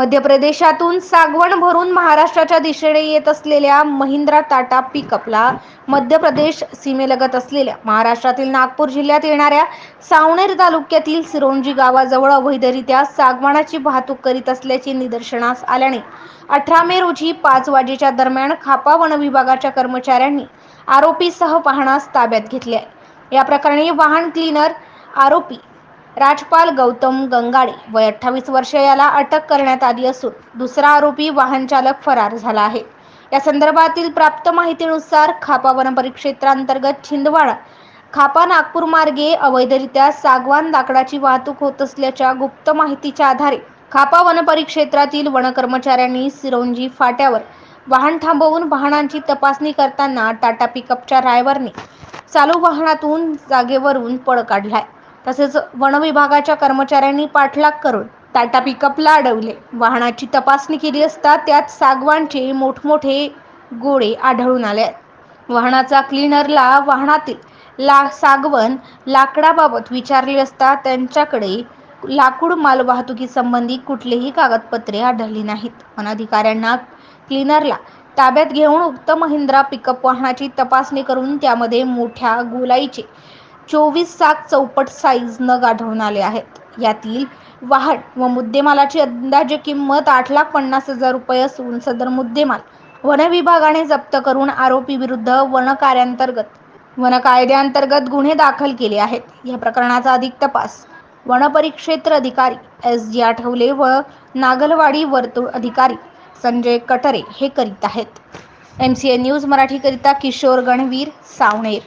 मध्य प्रदेशातून सागवण भरून महाराष्ट्राच्या दिशेने येत असलेल्या महिंद्रा टाटा पिकअपला मध्य प्रदेश सीमेलगत असलेल्या महाराष्ट्रातील नागपूर जिल्ह्यात येणाऱ्या सावनेर तालुक्यातील सिरोंजी गावाजवळ अवैधरित्या सागवानाची वाहतूक करीत असल्याचे निदर्शनास आल्याने अठरा मे रोजी पाच वाजेच्या दरम्यान खापा वन विभागाच्या कर्मचाऱ्यांनी आरोपीसह पाहणास ताब्यात घेतले आहे. या प्रकरणी वाहन क्लीनर आरोपी राजपाल गौतम गंगाडे वय अठ्ठावीस वर्ष याला अटक करण्यात आली असून दुसरा आरोपी वाहन चालक फरार झाला आहे. या संदर्भातील प्राप्त माहितीनुसार खापा वन परिक्षेत्रांतर्गत छिंदवाडा खापा नागपूर मार्गे अवैधरित्या सागवान लाकडाची वाहतूक होत असल्याच्या गुप्त माहितीच्या आधारे खापा वन परिक्षेत्रातील सिरोंजी फाट्यावर वाहन थांबवून वाहनांची तपासणी करताना टाटा पिकअपच्या ड्रायव्हरने चालू वाहनातून जागेवरून पळ काढलाय. तसेच वन विभागाच्या कर्मचाऱ्यांनी पाठलाग करून टाटा पिकअपला अडवले. वाहनाची तपासणी केली असता त्यात सागवानचे मोठमोठे गोळे आढळून आले आहेत. वाहनाचा क्लीनरला वाहनातील ला सागवन लाकडाबाबत विचारले असता त्यांच्याकडे लाकूड माल वाहतुकीसंबंधी कुठलेही कागदपत्रे आढळली नाहीत. वन अधिकाऱ्यांना क्लीनरला ताब्यात घेऊन उक्त महिंद्रा पिकअप वाहनाची तपासणी करून त्यामध्ये मोठ्या गोलाईचे चोवीस सात चौपट साईज न गाढवून आले आहेत. यातील वाहन व मुद्देमालाची अंदाजे किंमत आठ लाख पन्नास हजार रुपये असून सदर मुद्देमाल वन विभागाने जप्त करून आरोपी विरुद्ध वन कार्यांतर्गत वन कायद्याअंतर्गत गुन्हे दाखल केले आहेत. या प्रकरणाचा अधिक तपास वन परिक्षेत्र अधिकारी एस जी आठवले व नागलवाडी वर्तुळ अधिकारी संजय कटरे हे करीत आहेत. एम सी ए न्यूज मराठीकरिता किशोर गणवीर सावणेर